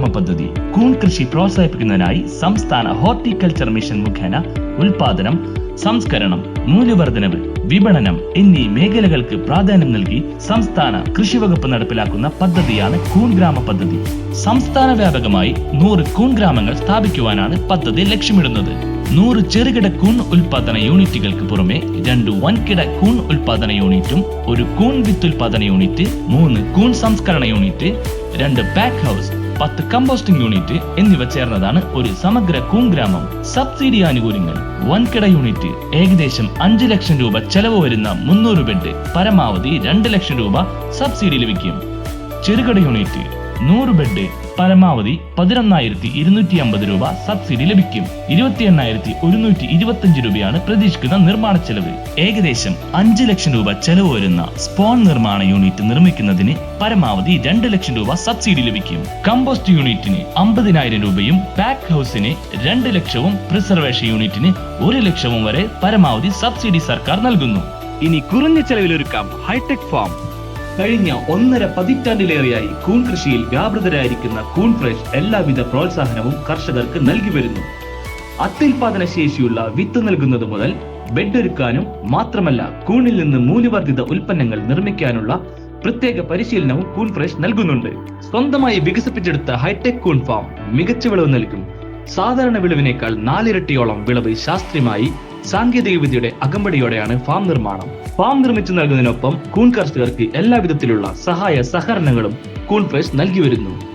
ഗ്രാമ പദ്ധതി കൂൺ കൃഷി പ്രോത്സാഹിപ്പിക്കുന്നതിനായി സംസ്ഥാന ഹോർട്ടിക്കൾച്ചർ മിഷൻ മുഖേന ഉൽപാദനം സംസ്കരണം മൂല്യവർദ്ധനവ് വിപണനം എന്നീ മേഖലകൾക്ക് പ്രാധാന്യം നൽകി സംസ്ഥാന കൃഷി വകുപ്പ് നടപ്പിലാക്കുന്ന പദ്ധതിയാണ് കൂൺ ഗ്രാമ പദ്ധതി. സംസ്ഥാന വ്യാപകമായി നൂറ് കൂൺ ഗ്രാമങ്ങൾ സ്ഥാപിക്കുവാനാണ് പദ്ധതി ലക്ഷ്യമിടുന്നത്. നൂറ് ചെറുകിട കൂൺ ഉൽപാദന യൂണിറ്റുകൾക്ക് പുറമെ രണ്ട് വൻകിട കൂൺ ഉൽപാദന യൂണിറ്റും ഒരു കൂൺ വിത്ത് ഉൽപാദന യൂണിറ്റ് മൂന്ന് കൂൺ സംസ്കരണ യൂണിറ്റ് രണ്ട് പാക്ക് ഹൗസ് പത്ത് കമ്പോസ്റ്റിംഗ് യൂണിറ്റ് എന്നിവ ചേർന്നതാണ് ഒരു സമഗ്ര കൂൺ ഗ്രാമം സബ്സിഡി ആനുകൂല്യങ്ങൾ വൻകിട യൂണിറ്റ് ഏകദേശം അഞ്ചു ലക്ഷം രൂപ ചെലവ് വരുന്ന മുന്നൂറ് ബെഡ് പരമാവധി രണ്ട് ലക്ഷം രൂപ സബ്സിഡി ലഭിക്കും. ചെറുകിട യൂണിറ്റ് നൂറ് ബെഡ് പരമാവധി പതിനൊന്നായിരത്തി ഇരുന്നൂറ്റി അമ്പത് രൂപ സബ്സിഡി ലഭിക്കും. ഇരുപത്തി എണ്ണായിരത്തി ഒരുന്നൂറ്റി ഇരുപത്തി അഞ്ച് രൂപയാണ് പ്രതീക്ഷിക്കുന്ന നിർമ്മാണ ചെലവ്. ഏകദേശം അഞ്ച് ലക്ഷം രൂപ ചെലവ് വരുന്ന സ്പോൺ നിർമ്മാണ യൂണിറ്റ് നിർമ്മിക്കുന്നതിന് പരമാവധി രണ്ട് ലക്ഷം രൂപ സബ്സിഡി ലഭിക്കും. കമ്പോസ്റ്റ് യൂണിറ്റിന് അമ്പതിനായിരം രൂപയും പാക്ക് ഹൗസിന് രണ്ട് ലക്ഷവും പ്രിസർവേഷൻ യൂണിറ്റിന് ഒരു ലക്ഷവും വരെ പരമാവധി സബ്സിഡി സർക്കാർ നൽകുന്നു. ഇനി കുറഞ്ഞ ചെലവിലൊരുക്കാം ഹൈടെക് ഫാം. കഴിഞ്ഞ ഒന്നര പതിറ്റാണ്ടിലേറെയായി കൂൺ കൃഷിയിൽ വ്യാപൃതരായിരിക്കുന്ന കൂൺ ഫ്രഷ് എല്ലാവിധ പ്രോത്സാഹനവും കർഷകർക്ക് നൽകി വരുന്നു. അത്യുൽപാദന ശേഷിയുള്ള വിത്ത് നൽകുന്നത് മുതൽ ബെഡ് ഒരുക്കാനും മാത്രമല്ല കൂണിൽ നിന്ന് മൂല്യവർദ്ധിത ഉൽപ്പന്നങ്ങൾ നിർമ്മിക്കാനുള്ള പ്രത്യേക പരിശീലനവും കൂൺ ഫ്രഷ് നൽകുന്നുണ്ട്. സ്വന്തമായി വികസിപ്പിച്ചെടുത്ത ഹൈടെക് കൂൺ ഫാം മികച്ച വിളവ് നൽകും. സാധാരണ വിളവിനേക്കാൾ നാലിരട്ടിയോളം വിളവ് ശാസ്ത്രീയമായി സാങ്കേതിക വിദ്യയുടെ അകമ്പടിയോടെയാണ് ഫാം നിർമ്മാണം. ഫാം നിർമ്മിച്ചു നൽകുന്നതിനൊപ്പം കൂൺ കർഷകർക്ക് എല്ലാവിധത്തിലുള്ള സഹായ സഹകരണങ്ങളും കൂൺ ഫ്രഷ് നൽകി വരുന്നു.